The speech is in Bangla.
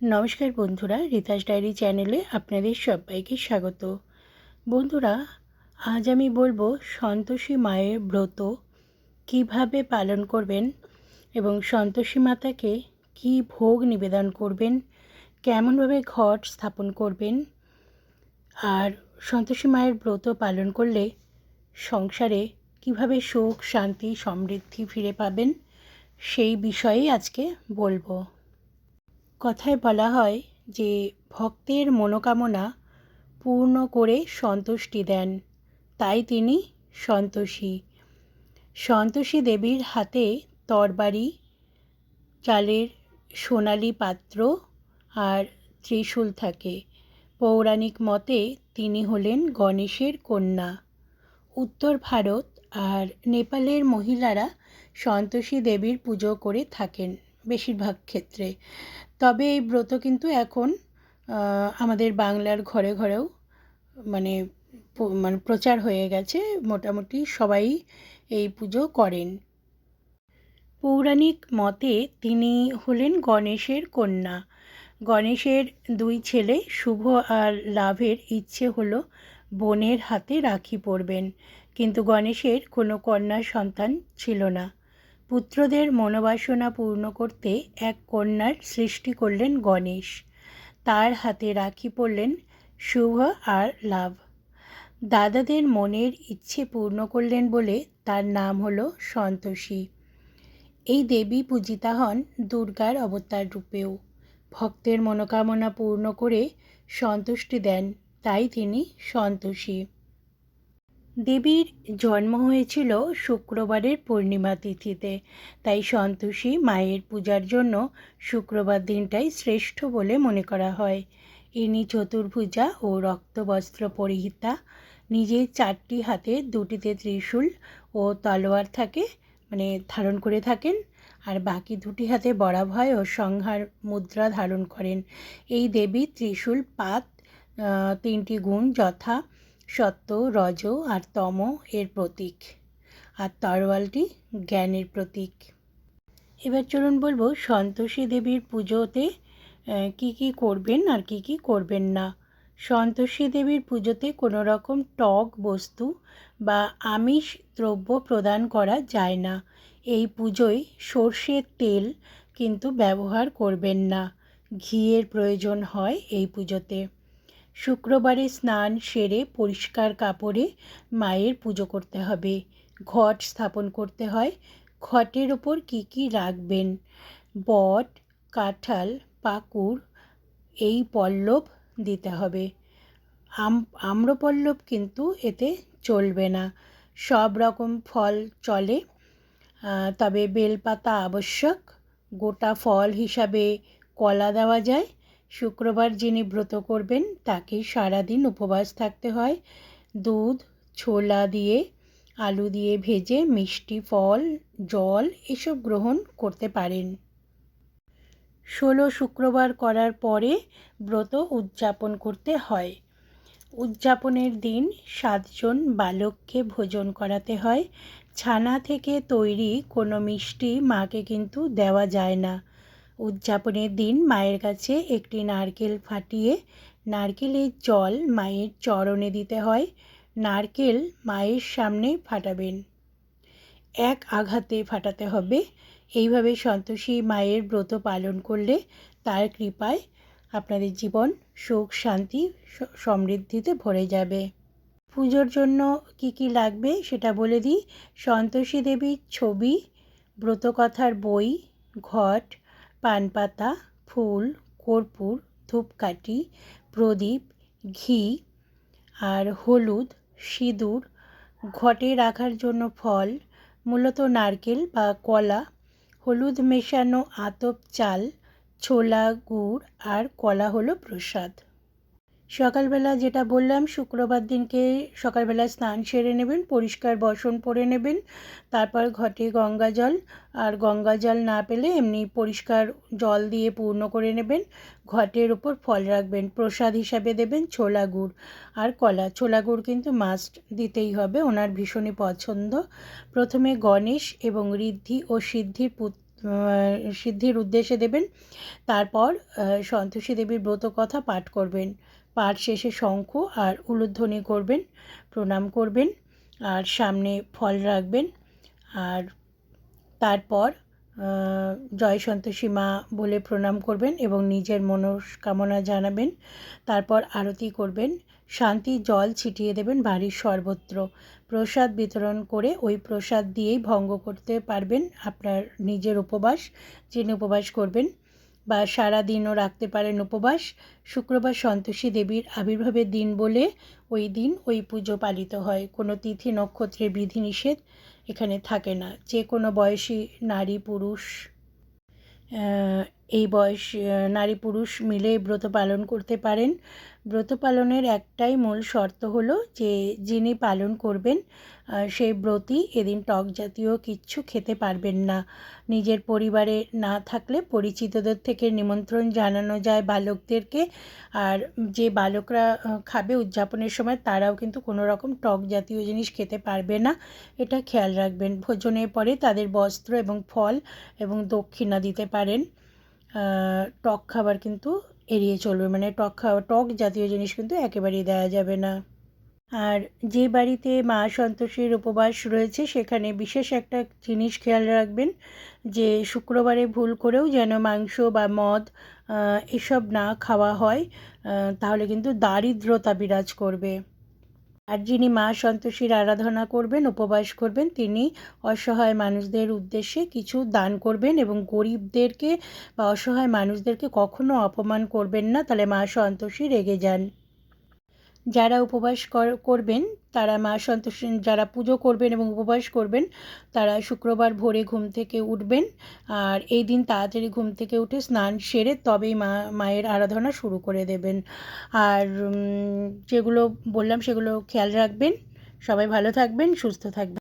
নমস্কার বন্ধুরা রিতাস ডায়েরি চ্যানেলে আপনাদের সবাইকে স্বাগত। বন্ধুরা, আজ আমি বলব সন্তোষী মায়ের ব্রত কীভাবে পালন করবেন এবং সন্তোষী মাতাকে কি ভোগ নিবেদন করবেন, কেমনভাবে ঘট স্থাপন করবেন, আর সন্তোষী মায়ের ব্রত পালন করলে সংসারে কীভাবে সুখ, শান্তি, সমৃদ্ধি ফিরে পাবেন, সেই বিষয়েই আজকে বলব। কথায় বলা হয় যে, ভক্তের মনোকামনা পূর্ণ করে সন্তুষ্টি দেন। তাই তিনি সন্তোষী। সন্তোষী দেবীর হাতে তরবারি, চালের সোনালি পাত্র আর ত্রিশূল থাকে। পৌরাণিক মতে তিনি হলেন গণেশের কন্যা। উত্তর ভারত আর নেপালের মহিলারা সন্তোষী দেবীর পুজো করে থাকেন বেশিরভাগ ক্ষেত্রে। তবে এই ব্রত কিন্তু এখন আমাদের বাংলার ঘরে ঘরেও মানে মানে প্রচার হয়ে গেছে। মোটামুটি সবাই এই পুজো করেন। পৌরাণিক মতে তিনি হলেন গণেশের কন্যা। গণেশের দুই ছেলে, শুভ আর লাভের ইচ্ছে হলো বোনের হাতে রাখি পরবেন। কিন্তু গণেশের কোনো কন্যা সন্তান ছিল না। পুত্রদের মনোবাসনা পূর্ণ করতে এক কন্যার সৃষ্টি করলেন গণেশ। তার হাতে রাখি পড়লেন শুভ আর লাভ। দাদাদের মনের ইচ্ছে পূর্ণ করলেন বলে তার নাম হলো সন্তোষী। এই দেবী পূজিতা হন দুর্গার অবতার রূপেও। ভক্তের মনোকামনা পূর্ণ করে সন্তুষ্টি দেন, তাই তিনি সন্তোষী। দেবীর জন্ম হয়েছিল শুক্রবারের পূর্ণিমা তিথিতে। তাই সন্তোষী মায়ের পূজার জন্য শুক্রবার দিনটাই শ্রেষ্ঠ বলে মনে করা হয়। ইনি চতুর্ভুজা ও রক্তবস্ত্র পরিহিতা নিজের চারটি হাতে দুটিতে ত্রিশূল ও তলোয়ার থাকে মানে ধারণ করে থাকেন, আর বাকি দুটি হাতে বরাভয় ও সংহার মুদ্রা ধারণ করেন। এই দেবী ত্রিশূল, পাত তিনটি গুণ যথা সত্য, রজ আর তম এর প্রতীক আর তরোয়ালটি জ্ঞানের প্রতীক। এবার চলুন বলব, সন্তোষী দেবীর পুজোতে কি কি করবেন আর কি কি করবেন না। সন্তোষী দেবীর পুজোতে কোনো রকম টক বস্তু বা আমিষ দ্রব্য প্রদান করা যায় না। এই পুজোয় সর্ষের তেল কিন্তু ব্যবহার করবেন না। ঘিয়ের প্রয়োজন হয় এই পুজোতে। শুক্রবারে স্নান সেরে পরিষ্কার কাপড়ে মায়ের পুজো করতে হবে। ঘট স্থাপন করতে হয়। ঘটের ওপর কী কী রাখবেন? বট, কাঁঠাল পাকুর এই পল্লব দিতে হবে। আম, আম্রপল্লব কিন্তু এতে চলবে না। সব রকম ফল চলে। তবে বেলপাতা আবশ্যক। গোটা ফল হিসাবে কলা দেওয়া যায়। শুক্রবার যিনি ব্রত করবেন, তাকে সারাদিন উপবাস থাকতে হয়। দুধ, ছোলা দিয়ে, আলু দিয়ে ভেজে মিষ্টি, ফল, জল এসব গ্রহণ করতে পারেন। ষোলো শুক্রবার করার পরে ব্রত উদযাপন করতে হয়। উদযাপনের দিন সাতজন বালককে ভোজন করাতে হয়। ছানা থেকে তৈরি কোনো মিষ্টি মাকে কিন্তু দেওয়া যায় না। উদযাপনের দিন মায়ের কাছে একটি নারকেল ফাটিয়ে নারকেলের জল মায়ের চরণে দিতে হয়। নারকেল মায়ের সামনে ফাটাবেন। এক আঘাতে ফাটাতে হবে। এইভাবে সন্তোষী মায়ের ব্রত পালন করলে তার কৃপায় আপনাদের জীবন সুখ, শান্তি সমৃদ্ধিতে ভরে যাবে। পুজোর জন্য কি কি লাগবে সেটা বলে দিই। সন্তোষী দেবীর ছবি, ব্রতকথার বই, ঘট পানপাতা, ফুল, কর্পূর, ধূপকাঠি, প্রদীপ, ঘি আর হলুদ, সিঁদুর ঘটে রাখার জন্য ফল, মূলত নারকেল বা কলা, হলুদ মেশানো আতপ চাল, ছোলা গুড় আর কলা হলো প্রসাদ। সকালবেলা যেটা বললাম, শুক্রবার দিনকে সকালবেলা স্নান সেরে নেবেন, পরিষ্কার বসন পরে নেবেন, তারপর ঘটে গঙ্গা জল। আর গঙ্গা জল না পেলে এমনি পরিষ্কার জল দিয়ে পূর্ণ করে নেবেন, ঘটের ওপর ফল রাখবেন, প্রসাদ হিসাবে দেবেন, ছোলা গুড়। আর কলা, ছোলা গুড় কিন্তু মাস্ট দিতেই হবে, ওনার ভীষণই পছন্দ। প্রথমে গণেশ এবং ঋদ্ধি ও সিদ্ধির পুত সিদ্ধির উদ্দেশ্যে দেবেন, তারপর সন্তোষী দেবীর ব্রত কথা পাঠ করবেন। পাঠ শেষে শঙ্খ আর উলুধ্বনি করবেন, প্রণাম করবেন, আর সামনে ফল রাখবেন, আর তারপর জয় সন্তোষী মা বলে প্রণাম করবেন এবং নিজের মনস্কামনা জানাবেন। তারপর আরতি করবেন, শান্তি জল ছিটিয়ে দেবেন বাড়ির সর্বত্র। প্রসাদ বিতরণ করে ওই প্রসাদ দিয়েই ভঙ্গ করতে পারবেন আপনার নিজের উপবাস, যিনি উপবাস করবেন। বা সারা দিনও রাখতে পারেন উপবাস। শুক্রবার সন্তোষী দেবীর আবির্ভাবের দিন বলে ওই দিন ওই পুজো পালিত হয়। কোনো তিথি, নক্ষত্রের বিধিনিষেধ এখানে থাকে না। যে কোনো বয়সী নারী, পুরুষ এই বয়স নারী পুরুষ মিলে ব্রত পালন করতে পারেন। ব্রত পালনের একটাই মূল শর্ত হলো যে, যিনি পালন করবেন সেই ব্রতই এদিন টক জাতীয় কিচ্ছু খেতে পারবেন না। নিজের পরিবারে না থাকলে পরিচিতদের থেকে নিমন্ত্রণ জানানো যায় বালকদেরকে। আর যে বালকরা খাবে উদযাপনের সময়, তারাও কিন্তু কোনো রকম টক জাতীয় জিনিস খেতে পারবে না। এটা খেয়াল রাখবেন। ভোজনের পরে তাদের বস্ত্র এবং ফল এবং দক্ষিণা দিতে পারেন। টক খাবার কিন্তু এড়িয়ে চলবে। মানে টক খাওয়া, টক জাতীয় জিনিস কিন্তু একেবারেই দেওয়া যাবে না। আর যে বাড়িতে মা সন্তোষীর উপবাস রয়েছে, সেখানে বিশেষ একটা জিনিস খেয়াল রাখবেন, যে শুক্রবারে ভুল করেও যেন মাংস বা মদ এসব না খাওয়া হয় তাহলে কিন্তু দারিদ্রতা বিরাজ করবে। আর যিনি মা সন্তোষীর আরাধনা করবেন, উপবাস করবেন, তিনি অসহায় মানুষদের উদ্দেশ্যে কিছু দান করবেন এবং গরিবদেরকে বা অসহায় মানুষদেরকে কখনো অপমান করবেন না। তাহলে মা সন্তোষী রেগে যান। যারা উপবাস করবেন, তারা মা সন্তোষ যারা পুজো করবেন এবং উপবাস করবেন, তারা শুক্রবার ভোরে ঘুম থেকে উঠবেন। আর এই দিন তাড়াতাড়ি ঘুম থেকে উঠে স্নান সেরে তবেই মা, মায়ের আরাধনা শুরু করে দেবেন। আর যেগুলো বললাম সেগুলো খেয়াল রাখবেন। সবাই ভালো থাকবেন, সুস্থ থাকবেন।